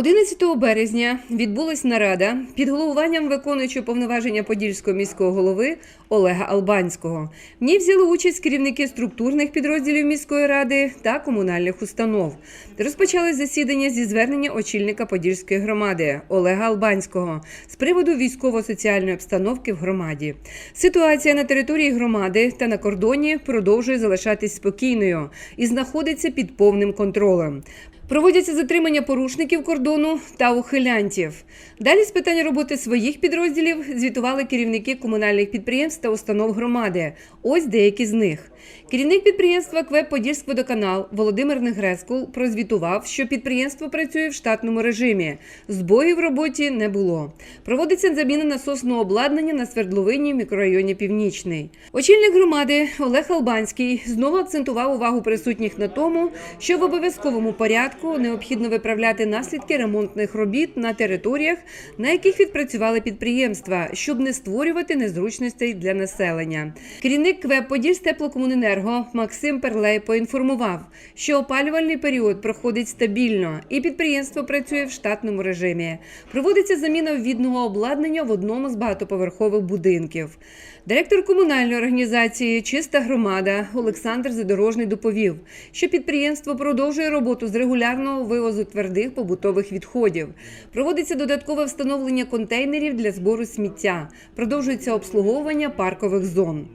11 березня відбулась нарада під головуванням виконуючого повноваження Подільського міського голови Олега Албанського. В ній взяли участь керівники структурних підрозділів міської ради та комунальних установ. Розпочалось засідання зі звернення очільника Подільської громади Олега Албанського з приводу військово-соціальної обстановки в громаді. Ситуація на території громади та на кордоні продовжує залишатись спокійною і знаходиться під повним контролем. Проводяться затримання порушників кордону та ухилянтів. Далі з питань роботи своїх підрозділів звітували керівники комунальних підприємств та установ громади. Ось деякі з них. Керівник підприємства КВЕП «Подільськводоканал» Володимир Негрескул прозвітував, що підприємство працює в штатному режимі. Збоїв в роботі не було. Проводиться заміна насосного обладнання на свердловині в мікрорайоні Північний. Очільник громади Олег Албанський знову акцентував увагу присутніх на тому, що в обов'язковому порядку необхідно виправляти наслідки ремонтних робіт на територіях, на яких відпрацювали підприємства, щоб не створювати незручностей для населення. Керівник КВЕП «Подільстеплокомуненерго» Максим Перлей поінформував, що опалювальний період проходить стабільно і підприємство працює в штатному режимі. Проводиться заміна ввідного обладнання в одному з багатоповерхових будинків. Директор комунальної організації Чиста громада Олександр Задорожний доповів, що підприємство продовжує роботу з регулярного вивозу твердих побутових відходів. Проводиться додаткове встановлення контейнерів для збору сміття. Продовжується обслуговування паркових зон.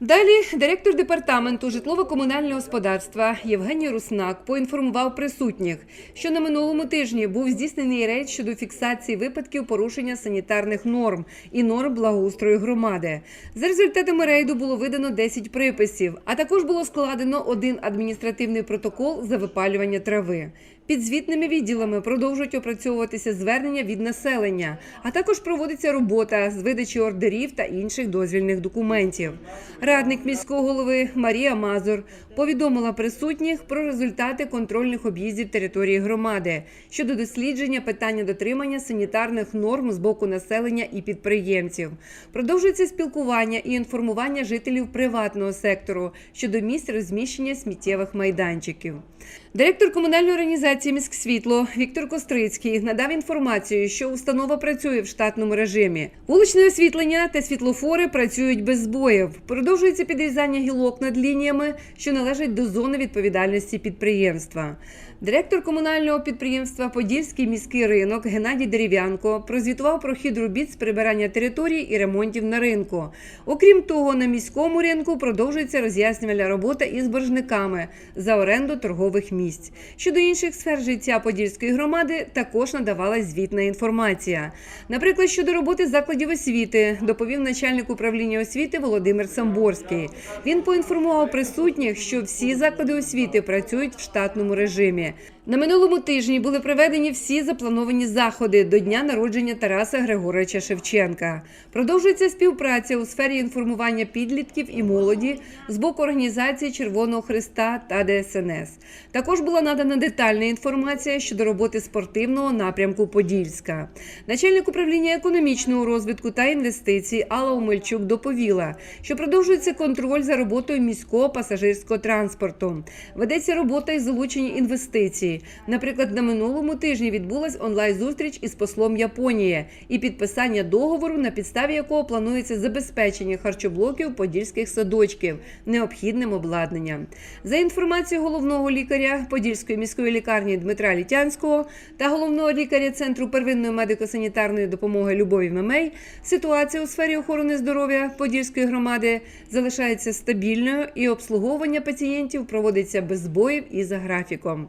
Далі директор департаменту житлово-комунального господарства Євгеній Руснак поінформував присутніх, що на минулому тижні був здійснений рейд щодо фіксації випадків порушення санітарних норм і норм благоустрою громади. За результатами рейду було видано 10 приписів, а також було складено один адміністративний протокол за випалювання трави. Підзвітними відділами продовжують опрацьовуватися звернення від населення, а також проводиться робота з видачі ордерів та інших дозвільних документів. Радник міського голови Марія Мазур повідомила присутніх про результати контрольних об'їздів території громади щодо дослідження питання дотримання санітарних норм з боку населення і підприємців. Продовжується спілкування і інформування жителів приватного сектору щодо місць розміщення сміттєвих майданчиків. Директор комунальної організації «Міськсвітло» Віктор Кострицький надав інформацію, що установа працює в штатному режимі. Вуличне освітлення та світлофори працюють без збоїв. Продовжується підрізання гілок над лініями, що належать до зони відповідальності підприємства. Директор комунального підприємства Подільський міський ринок Геннадій Дерев'янко прозвітував про хід робіт з прибирання територій і ремонтів на ринку. Окрім того, на міському ринку продовжується роз'яснювальна робота із боржниками за оренду торгових місць. Щодо інших сфер життя Подільської громади також надавалась звітна інформація. Наприклад, щодо роботи закладів освіти, доповів начальник управління освіти Володимир Самборський. Він поінформував присутніх, що всі заклади освіти працюють в штатному режимі. На минулому тижні були проведені всі заплановані заходи до дня народження Тараса Григоровича Шевченка. Продовжується співпраця у сфері інформування підлітків і молоді з боку організації Червоного Христа та ДСНС. Також була надана детальна інформація щодо роботи спортивного напрямку Подільська. Начальник управління економічного розвитку та інвестицій Алла Омельчук доповіла, що продовжується контроль за роботою міського пасажирського транспорту. Ведеться робота із залучення інвестицій. Наприклад, на минулому тижні відбулась онлайн-зустріч із послом Японії і підписання договору, на підставі якого планується забезпечення харчоблоків подільських садочків необхідним обладнанням. За інформацією головного лікаря Подільської міської лікарні Дмитра Літянського та головного лікаря Центру первинної медико-санітарної допомоги Любові Мемей, ситуація у сфері охорони здоров'я Подільської громади залишається стабільною і обслуговування пацієнтів проводиться без збоїв і за графіком.